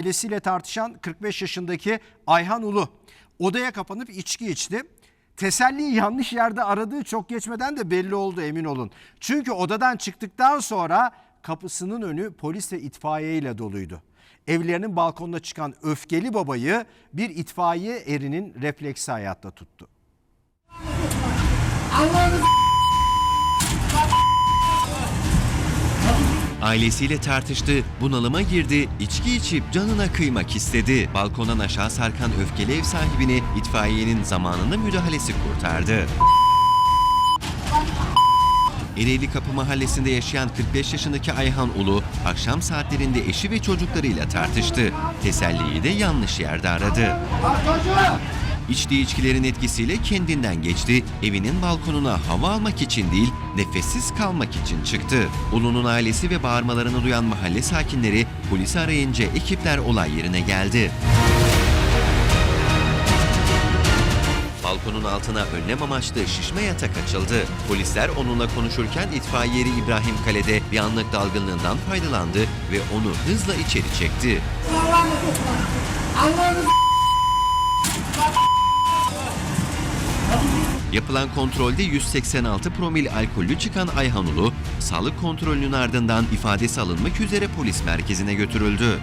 ailesiyle tartışan 45 yaşındaki Ayhan Ulu odaya kapanıp içki içti. Teselliyi yanlış yerde aradığı çok geçmeden de belli oldu emin olun. Çünkü odadan çıktıktan sonra kapısının önü polis ve itfaiye ile doluydu. Evlerinin balkonuna çıkan öfkeli babayı bir itfaiye erinin refleksi hayatta tuttu. Ailesiyle tartıştı, bunalıma girdi, içki içip canına kıymak istedi. Balkondan aşağı sarkan öfkeli ev sahibini itfaiyenin zamanında müdahalesi kurtardı. Ereğli Kapı Mahallesi'nde yaşayan 45 yaşındaki Ayhan Ulu, akşam saatlerinde eşi ve çocuklarıyla tartıştı. Teselliyi de yanlış yerde aradı. İçtiği içkilerin etkisiyle kendinden geçti. Evinin balkonuna hava almak için değil, nefessiz kalmak için çıktı. Ulu'nun ailesi ve bağırmalarını duyan mahalle sakinleri polisi arayınca ekipler olay yerine geldi. Balkonun altına önlem amaçlı şişme yatak açıldı. Polisler onunla konuşurken itfaiyeri İbrahim Kale'de bir anlık dalgınlığından faydalandı ve onu hızla içeri çekti. Yapılan kontrolde 186 promil alkollü çıkan Ayhan Ulu, sağlık kontrolünün ardından ifadesi alınmak üzere polis merkezine götürüldü.